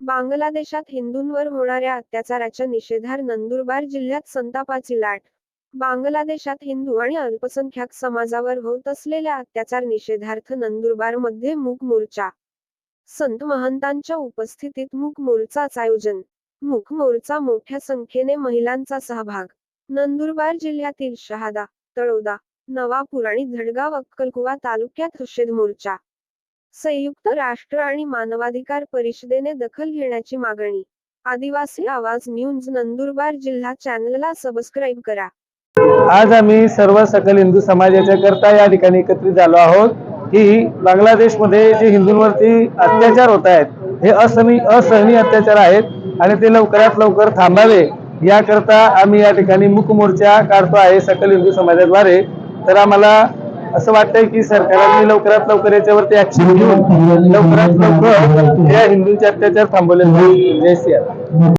बांगलादेशात हिंदूंवर होणाऱ्या अत्याचाराच्या निषेधार नंदुरबार जिल्ह्यात संतापाची लाट. बांगलादेशात हिंदू आणि अल्पसंख्याक समाजावर होत असलेल्या अत्याचार निषेधार्थ नंदुरबारमध्ये मूक मोर्चा. संत महंतांच्या उपस्थितीत मूक मोर्चाच आयोजन. मूक मोर्चा मोठ्या संख्येने महिलांचा सहभाग. नंदुरबार जिल्ह्यातील शहादा तळोदा नवापूर आणि धडगाव अक्कलकुवा तालुक्यात निषेध मोर्चा. संयुक्त राष्ट्र आणि मानवाधिकार परिषदेने दखल घेण्याची मागणी. आदिवासी आवाज न्यूज नंदुरबार जिल्हा चॅनलला सबस्क्राईब करा. आज आम्ही सर्व सकल हिंदू समाजाच्या करता या ठिकाणी एकत्रित झालो आहोत. की बांगलादेशमध्ये जे हिंदूंवरती अत्याचार होत आहेत हे असहनी असहनीय अत्याचार आहेत आणि ते लवकरात लवकर थांबावे याकरता आम्ही या ठिकाणी मुख मोर्चा काढतो आहे सकल हिंदू समाजाद्वारे. तर आम्हाला असं वाटतंय की सरकारने लवकरात लवकर याच्यावरती ऍक्शन घेऊन लवकरात लवकर या हिंदूंचे अत्याचार थांबवले जय सिया